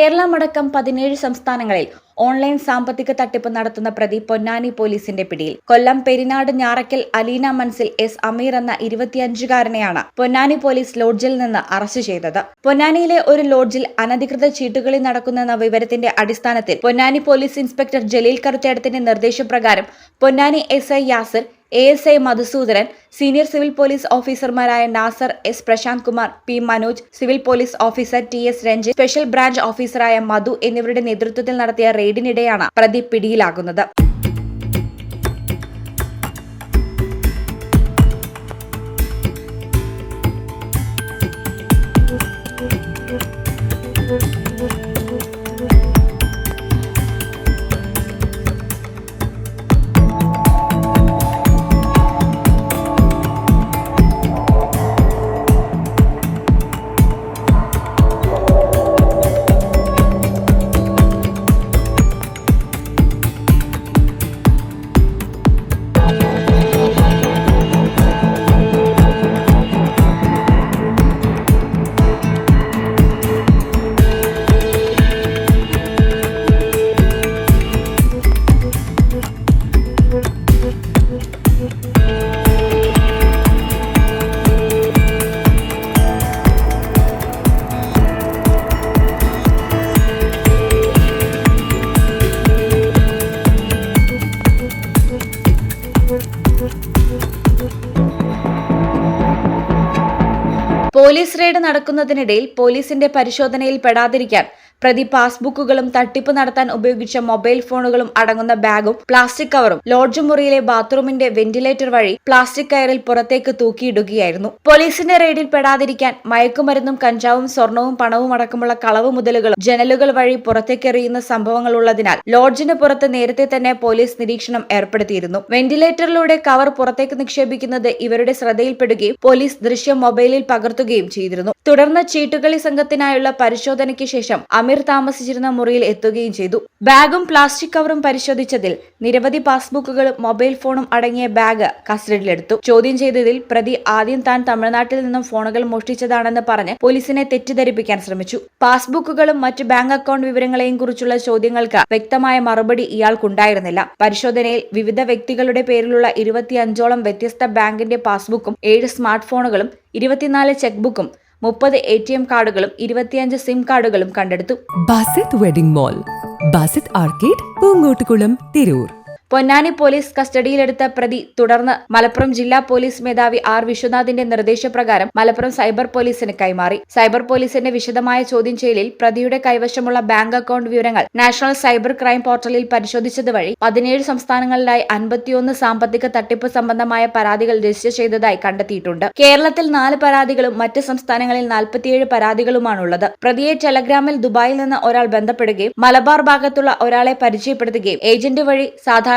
കേരളമടക്കം പതിനേഴ് സംസ്ഥാനങ്ങളിൽ ഓൺലൈൻ സാമ്പത്തിക തട്ടിപ്പ് നടത്തുന്ന പ്രതി പൊന്നാനി പോലീസിന്റെ പിടിയിൽ. കൊല്ലം പെരിനാട് ഞാറക്കൽ അലീന മൻസിൽ എസ് അമീർ എന്ന ഇരുപത്തിയഞ്ചുകാരനെയാണ് പൊന്നാനി പോലീസ് ലോഡ്ജിൽ നിന്ന് അറസ്റ്റ് ചെയ്തത്. പൊന്നാനിയിലെ ഒരു ലോഡ്ജിൽ അനധികൃത ചീട്ടുകളി നടക്കുന്നെന്ന വിവരത്തിന്റെ അടിസ്ഥാനത്തിൽ പൊന്നാനി പോലീസ് ഇൻസ്പെക്ടർ ജലീൽ കറുത്തേടത്തിന്റെ നിർദ്ദേശപ്രകാരം Ponnani S I Yasir A S I Madhusoodanan senior civil police ഓഫീസർമാരായ Nasar S Prasanth Kumar P Manoj civil police officer T S Ranjith special branch ഓഫീസറായ മധു എന്നിവരുടെ നേതൃത്വത്തിൽ നടത്തിയ റെയ്ഡിനിടെയാണ് പ്രതി പിടിയിലാകുന്നത്. പോലീസ് റെയ്ഡ് നടക്കുന്നതിനിടയിൽ പോലീസിന്റെ പരിശോധനയിൽ പെടാതിരിക്കാൻ പ്രതി പാസ്ബുക്കുകളും തട്ടിപ്പ് നടത്താൻ ഉപയോഗിച്ച മൊബൈൽ ഫോണുകളും അടങ്ങുന്ന ബാഗും പ്ലാസ്റ്റിക് കവറും ലോഡ്ജ് മുറിയിലെ ബാത്റൂമിന്റെ വെന്റിലേറ്റർ വഴി പ്ലാസ്റ്റിക് കയറിൽ പുറത്തേക്ക് തൂക്കിയിടുകയായിരുന്നു. പോലീസിന്റെ റെയ്ഡിൽ പെടാതിരിക്കാൻ മയക്കുമരുന്നും കഞ്ചാവും സ്വർണവും പണവും അടക്കമുള്ള കളവ് മുതലുകളും ജനലുകൾ വഴി പുറത്തേക്കെറിയുന്ന സംഭവങ്ങൾ ഉള്ളതിനാൽ ലോഡ്ജിന് പുറത്ത് നേരത്തെ തന്നെ പോലീസ് നിരീക്ഷണം ഏർപ്പെടുത്തിയിരുന്നു. വെന്റിലേറ്ററിലൂടെ കവർ പുറത്തേക്ക് നിക്ഷേപിക്കുന്നത് ഇവരുടെ ശ്രദ്ധയിൽപ്പെടുകയും പോലീസ് ദൃശ്യം മൊബൈലിൽ പകർത്തുകയും ചെയ്തിരുന്നു. തുടർന്ന് ചീട്ടുകളി സംഘത്തിനായുള്ള പരിശോധനയ്ക്ക് ശേഷം അമീർ താമസിച്ചിരുന്ന മുറിയിൽ എത്തുകയും ചെയ്തു. ബാഗും പ്ലാസ്റ്റിക് കവറും പരിശോധിച്ചതിൽ നിരവധി പാസ്ബുക്കുകളും മൊബൈൽ ഫോണും അടങ്ങിയ ബാഗ് കസ്റ്റഡിയിലെടുത്തു. ചോദ്യം ചെയ്തതിൽ പ്രതി ആദ്യം താൻ തമിഴ്നാട്ടിൽ നിന്നും ഫോണുകൾ മോഷ്ടിച്ചതാണെന്ന് പറഞ്ഞ് പോലീസിനെ തെറ്റിദ്ധരിപ്പിക്കാൻ ശ്രമിച്ചു. പാസ്ബുക്കുകളും മറ്റ് ബാങ്ക് അക്കൗണ്ട് വിവരങ്ങളെയും കുറിച്ചുള്ള ചോദ്യങ്ങൾക്ക് വ്യക്തമായ മറുപടി ഇയാൾക്കുണ്ടായിരുന്നില്ല. പരിശോധനയിൽ വിവിധ വ്യക്തികളുടെ പേരിലുള്ള ഇരുപത്തിയഞ്ചോളം വ്യത്യസ്ത ബാങ്കിന്റെ പാസ്ബുക്കും ഏഴ് സ്മാർട്ട് ഫോണുകളും ഇരുപത്തിനാല് ചെക്ക് ബുക്കും മുപ്പത് എ ടി എം കാർഡുകളും ഇരുപത്തിയഞ്ച് സിം കാർഡുകളും കണ്ടെടുത്തു. Basith wedding mall Basith arcade Poonkottukulam Tirur. Ponnani police കസ്റ്റഡിയിലെടുത്ത പ്രതി തുടർന്ന് മലപ്പുറം ജില്ലാ പോലീസ് മേധാവി ആർ വിശ്വനാഥിന്റെ നിർദ്ദേശപ്രകാരം മലപ്പുറം സൈബർ പോലീസിന് കൈമാറി. സൈബർ പോലീസിന്റെ വിശദമായ ചോദ്യം ചെയ്യലിൽ പ്രതിയുടെ കൈവശമുള്ള ബാങ്ക് അക്കൗണ്ട് വിവരങ്ങൾ നാഷണൽ സൈബർ ക്രൈം പോർട്ടലിൽ പരിശോധിച്ചത് വഴി പതിനേഴ് സംസ്ഥാനങ്ങളിലായി അൻപത്തിയൊന്ന് സാമ്പത്തിക തട്ടിപ്പ് സംബന്ധമായ പരാതികൾ രജിസ്റ്റർ ചെയ്തതായി കണ്ടെത്തിയിട്ടുണ്ട്. കേരളത്തിൽ നാല് പരാതികളും മറ്റ് സംസ്ഥാനങ്ങളിൽ നാൽപ്പത്തിയേഴ് പരാതികളുമാണുള്ളത്. പ്രതിയെ ടെലഗ്രാമിൽ ദുബായിൽ നിന്ന് ഒരാൾ ബന്ധപ്പെടുകയും മലബാർ ഭാഗത്തുള്ള ഒരാളെ പരിചയപ്പെടുത്തുകയും ഏജന്റ് വഴി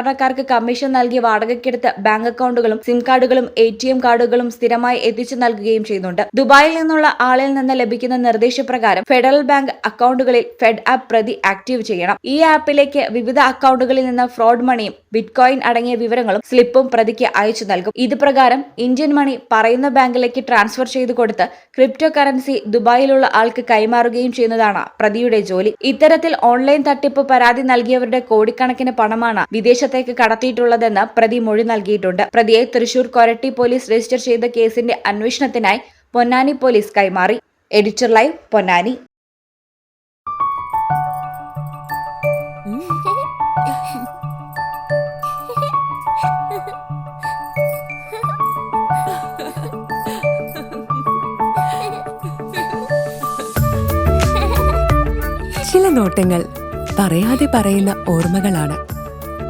സാധാരണക്കാർക്ക് കമ്മീഷൻ നൽകി വാടകയ്ക്കെടുത്ത് ബാങ്ക് അക്കൗണ്ടുകളും സിം കാർഡുകളും എ കാർഡുകളും സ്ഥിരമായി എത്തിച്ചു നൽകുകയും ചെയ്യുന്നുണ്ട്. ദുബായിൽ നിന്നുള്ള ആളിൽ നിന്ന് ലഭിക്കുന്ന നിർദ്ദേശപ്രകാരം ഫെഡറൽ ബാങ്ക് അക്കൗണ്ടുകളിൽ ഫെഡ് ആപ്പ് പ്രതി ആക്റ്റീവ് ചെയ്യണം. ഈ ആപ്പിലേക്ക് വിവിധ അക്കൗണ്ടുകളിൽ നിന്ന് ഫ്രോഡ് മണിയും ബിറ്റ്കോയിൻ അടങ്ങിയ വിവരങ്ങളും സ്ലിപ്പും പ്രതിക്ക് അയച്ചു നൽകും. ഇത് പ്രകാരം ഇന്ത്യൻ മണി പറയുന്ന ബാങ്കിലേക്ക് ട്രാൻസ്ഫർ ചെയ്തു കൊടുത്ത് ക്രിപ്റ്റോ കറൻസി ദുബായിലുള്ള ആൾക്ക് കൈമാറുകയും ചെയ്യുന്നതാണ് പ്രതിയുടെ ജോലി. ഇത്തരത്തിൽ ഓൺലൈൻ തട്ടിപ്പ് പരാതി നൽകിയവരുടെ കോടിക്കണക്കിന് പണമാണ് വിദേശത്തേക്ക് കടത്തിയിട്ടുള്ളതെന്ന് പ്രതി മൊഴി നൽകിയിട്ടുണ്ട്. പ്രതിയെ തൃശൂർ കൊരട്ടി പോലീസ് രജിസ്റ്റർ ചെയ്ത കേസിന്റെ അന്വേഷണത്തിനായി പൊന്നാനി പോലീസ് കൈമാറി. Editor live Ponnani. ചില നോട്ടങ്ങൾ പറയാതെ പറയുന്ന ഓർമ്മകളാണ്.